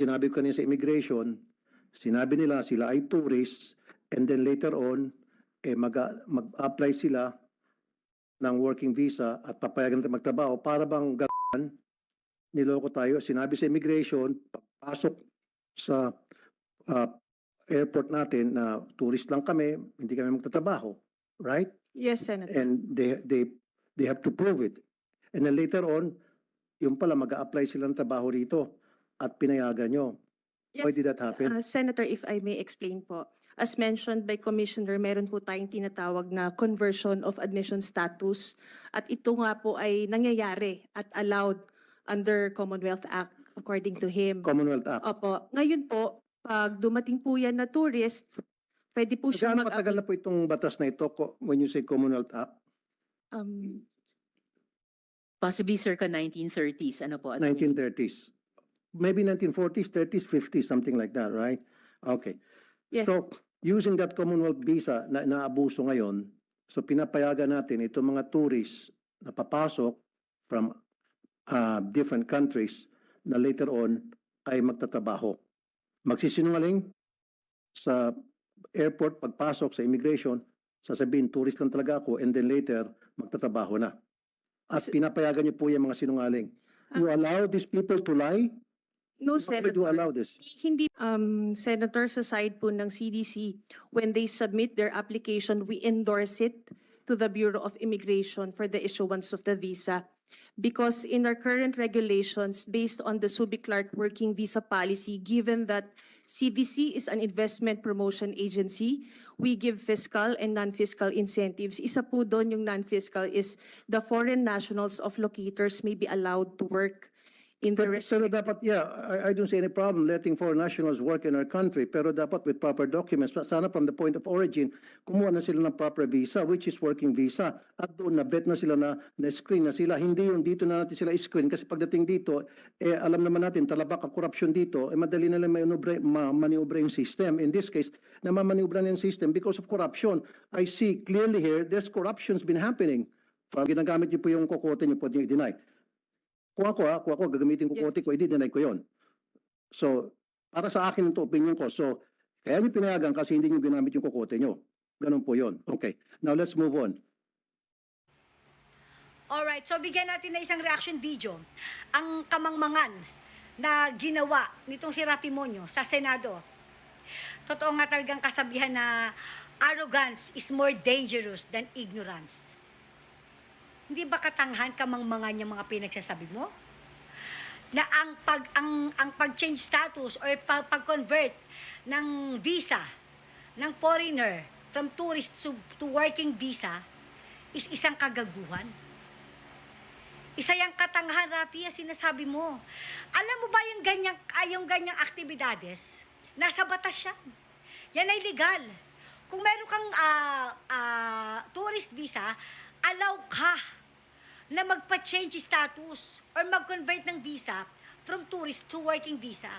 Sinabi ko kanina sa immigration, sinabi nila sila ay tourists and then later on, eh, mag, mag-apply sila ng working visa at papayagan natin magtrabaho para bang gano'n, niloko tayo. Sinabi sa immigration, papasok sa ah, airport natin na tourist lang kami, hindi kami magtatrabaho. Right? Yes, Senator. And they, they, they have to prove it. And then later on, yung pala mag apply sila ng trabaho rito at pinayagan nyo. Why Yes, did that happen? uh, Senator, if I may explain po. As mentioned by Commissioner, meron po tayong tinatawag na conversion of admission status. At ito nga po ay nangyayari at allowed under Commonwealth Act according to him. Commonwealth Act. Opo. Ngayon po, pag dumating po yan na tourist, pwede po siya Gaano mag katagal na po itong batas na ito ko- when you say Commonwealth Act? um, Possibly circa 1930s, ano po? Attorney? 1930s. Maybe 1940s, 30s, 50s, something like that, right? Okay. Yes. So, using that Commonwealth visa na naabuso ngayon, so pinapayagan natin itong mga tourists na papasok from uh, different countries na later on ay magtatrabaho. Magsisinungaling sa airport, pagpasok sa immigration, sasabihin, tourist lang talaga ako, and then later, magtatrabaho na. At pinapayagan niyo po yung mga sinungaling. You allow these people to lie? No, would you Senator. allow this? Hindi, um, Senator, sa side po ng CDC, when they submit their application, we endorse it to the Bureau of Immigration for the issuance of the visa. Because in our current regulations, based on the Subic Clark Working Visa Policy, given that CDC is an investment promotion agency, we give fiscal and non-fiscal incentives. Isa po doon yung non-fiscal is the foreign nationals of locators may be allowed to work in the Pero, pero dapat, yeah, I, I don't see any problem letting foreign nationals work in our country, pero dapat with proper documents. Sana from the point of origin, kumuha na sila ng proper visa, which is working visa. At doon, na-bet na sila na, na-screen na sila. Hindi yung dito na natin sila screen kasi pagdating dito, eh, alam naman natin, talabak ang corruption dito, eh, madali na lang manubra, ma maniubra yung system. In this case, namamaniubra na yung system because of corruption. I see clearly here, there's corruption's been happening. Pag ginagamit niyo po yung kokote niyo, pwede niyo i-deny. Kung ako ha, kung ako gagamitin ko Yes. kote ko, i-deny ko yon. So, para sa akin ito, opinion ko. So, kaya niyo pinayagan kasi hindi niyo ginamit yung kokote niyo. Ganun po yon. Okay. Now, let's move on. Alright, so bigyan natin na isang reaction video. Ang kamangmangan na ginawa nitong si Rafi Monyo sa Senado. Totoo nga talagang kasabihan na arrogance is more dangerous than ignorance. Hindi ba katanghan kamangmangan yung mga pinagsasabi mo? Na ang pag ang ang pag-change status or pag- pag-convert ng visa ng foreigner from tourist to, to working visa is isang kagaguhan. Isa yung katanghan, Rafi, sinasabi mo. Alam mo ba yung ganyang, ay, yung ganyang aktibidades? Nasa batas yan. Yan ay legal. Kung meron kang ah, ah, tourist visa, allow ka na magpa-change status or mag-convert ng visa from tourist to working visa.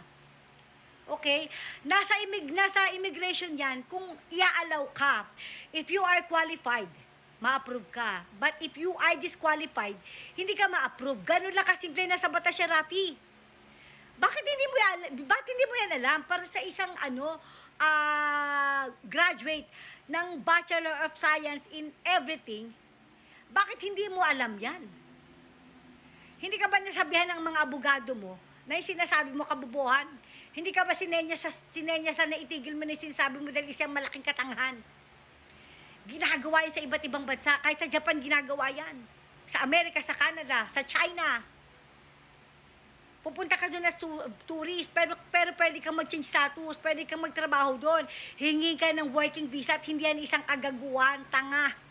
Okay? Nasa, imig, nasa immigration yan kung ia-allow ka. If you are qualified, ma-approve ka. But if you are disqualified, hindi ka ma-approve. Ganun lang kasimple na sa batas siya, Rafi. Bakit hindi mo yan, bakit hindi mo yan alam? Para sa isang ano, ah, graduate ng Bachelor of Science in everything, bakit hindi mo alam yan? Hindi ka ba nasabihan ng mga abogado mo na yung sinasabi mo kabubuhan? Hindi ka ba sinenya sa, sinenya sa naitigil mo na yung sinasabi mo dahil isang malaking katanghan? Ginagawa yan sa iba't ibang bansa. Kahit sa Japan ginagawa yan. Sa Amerika, sa Canada, sa China. Pupunta ka doon as tourist, pero, pero pwede kang mag-change status, pwede kang magtrabaho doon. Hingi ka ng working visa at hindi yan isang kagaguhan, tanga.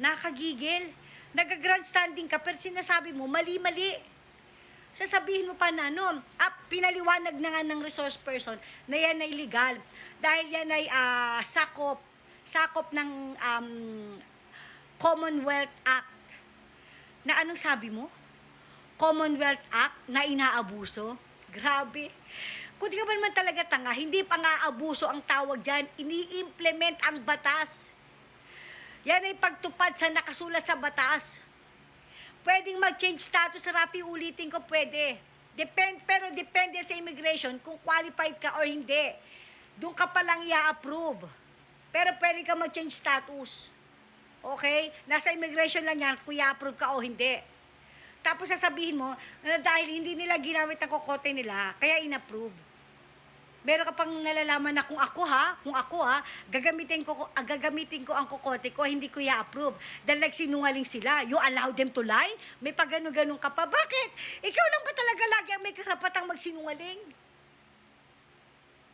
Nakagigil. Nag-grandstanding ka, pero sinasabi mo, mali-mali. Sasabihin mo pa na, no, ah, pinaliwanag na nga ng resource person na yan ay legal. Dahil yan ay ah, sakop, sakop ng um, Commonwealth Act. Na anong sabi mo? Commonwealth Act na inaabuso? Grabe. Kung di ka ba naman talaga tanga, hindi pa nga abuso ang tawag dyan, ini-implement ang batas. Yan ay pagtupad sa nakasulat sa batas. Pwedeng mag-change status Rapi, ulitin ko, pwede. Depend, pero depende sa immigration kung qualified ka or hindi. Doon ka pa lang i-approve. Pero pwede ka mag-change status. Okay? Nasa immigration lang yan kung i-approve ka o hindi. Tapos sasabihin mo na dahil hindi nila ginamit ang kokote nila, kaya in-approve. Meron ka pang nalalaman na kung ako ha, kung ako ha, gagamitin ko, ah, gagamitin ko ang kokote ko, hindi ko i-approve. Dahil nagsinungaling sila. You allow them to lie? May pag ganun ka pa. Bakit? Ikaw lang ba talaga lagi ang may karapatang magsinungaling?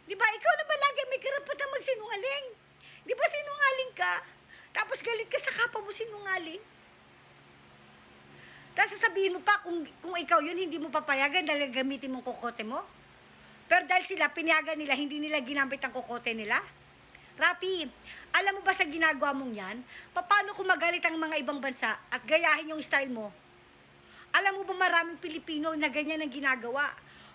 Di ba? Ikaw lang ba lagi ang may karapatang magsinungaling? Di ba sinungaling ka? Tapos galit ka sa kapwa mo sinungaling? Tapos sasabihin mo pa, kung, kung ikaw yun, hindi mo papayagan dahil gamitin mong kokote mo? Pero dahil sila, pinayagan nila, hindi nila ginamit ang kokote nila? Rapi, alam mo ba sa ginagawa mong yan, paano kung magalit ang mga ibang bansa at gayahin yung style mo? Alam mo ba maraming Pilipino na ganyan ang ginagawa?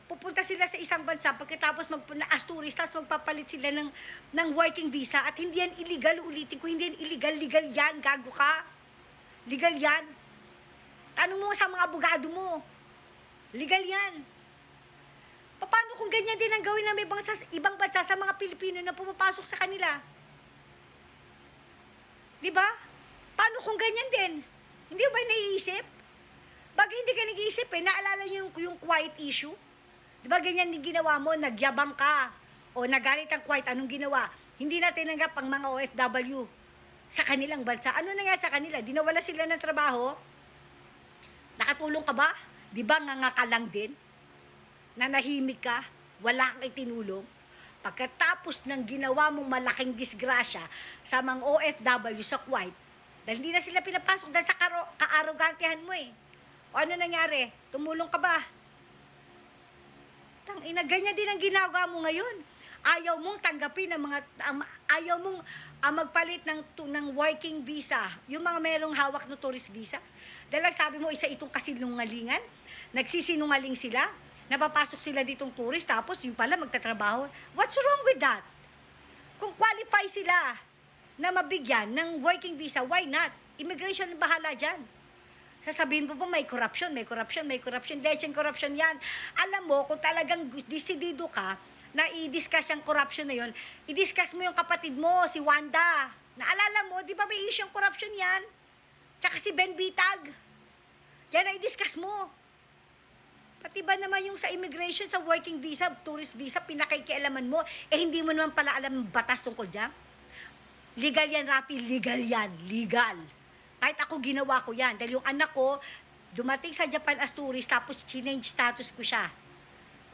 Pupunta sila sa isang bansa pagkatapos mag, na as tourist, tapos magpapalit sila ng, ng working visa at hindi yan illegal, ulitin ko, hindi yan illegal, legal yan, gago ka. Legal yan. Tanong mo sa mga abogado mo. Legal yan. Paano kung ganyan din ang gawin ng ibang, bansa- ibang bansa sa mga Pilipino na pumapasok sa kanila? Di ba? Paano kung ganyan din? Hindi ba naiisip? Bakit hindi ka nag-iisip eh? Naalala niyo yung, yung quiet issue? Di ba ganyan yung ginawa mo? Nagyabang ka. O nagalit ang quiet. Anong ginawa? Hindi na tinanggap ang mga OFW sa kanilang bansa. Ano nangyari sa kanila? Dinawala sila ng trabaho? Nakatulong ka ba? Di ba nga ka lang din? Nanahimik ka? Wala kang itinulong? Pagkatapos ng ginawa mong malaking disgrasya sa mga OFW sa Kuwait, dahil hindi na sila pinapasok dahil sa karo, kaarogantihan mo eh. O ano nangyari? Tumulong ka ba? Tang ina, ganyan din ang ginagawa mo ngayon. Ayaw mong tanggapin ang mga ang, ayaw mong ah, magpalit ng ng working visa, yung mga merong hawak na tourist visa. Dahil sabi mo isa itong kasinungalingan, nagsisinungaling sila, napapasok sila ditong tourist tapos yung pala magtatrabaho. What's wrong with that? Kung qualify sila na mabigyan ng working visa, why not? Immigration ang bahala dyan. Sasabihin mo pa may corruption, may corruption, may corruption, lecheng corruption yan. Alam mo, kung talagang desidido ka na i-discuss yung corruption na yon, i-discuss mo yung kapatid mo, si Wanda. Naalala mo, di ba may issue yung corruption yan? Tsaka si Ben Bitag. Yan ang i-discuss mo. Pati ba naman yung sa immigration, sa working visa, tourist visa, pinakikialaman mo, eh hindi mo naman pala alam ang batas tungkol dyan? Legal yan, Rafi. Legal yan. Legal. Kahit ako ginawa ko yan. Dahil yung anak ko, dumating sa Japan as tourist, tapos change status ko siya.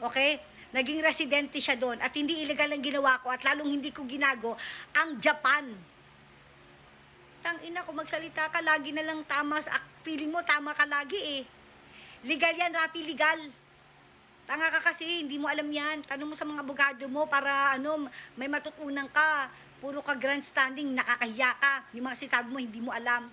Okay? Naging residente siya doon. At hindi illegal ang ginawa ko at lalong hindi ko ginago ang Japan. Tang ina ko magsalita ka, lagi na lang tama. Feeling mo, tama ka lagi eh. Legal yan, Rafi, legal. Tanga ka kasi, hindi mo alam yan. Tanong mo sa mga abogado mo para ano, may matutunan ka. Puro ka grandstanding, nakakahiya ka. Yung mga sinasabi mo, hindi mo alam.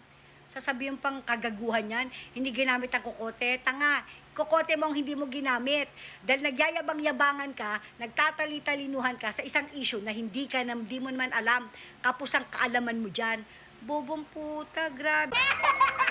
Sasabihin pang kagaguhan yan, hindi ginamit ang kokote. Tanga, kokote mo ang hindi mo ginamit. Dahil nagyayabang-yabangan ka, nagtatali-talinuhan ka sa isang issue na hindi ka na, hindi mo naman alam. Kapos ang kaalaman mo dyan. Bobong puta, grabe.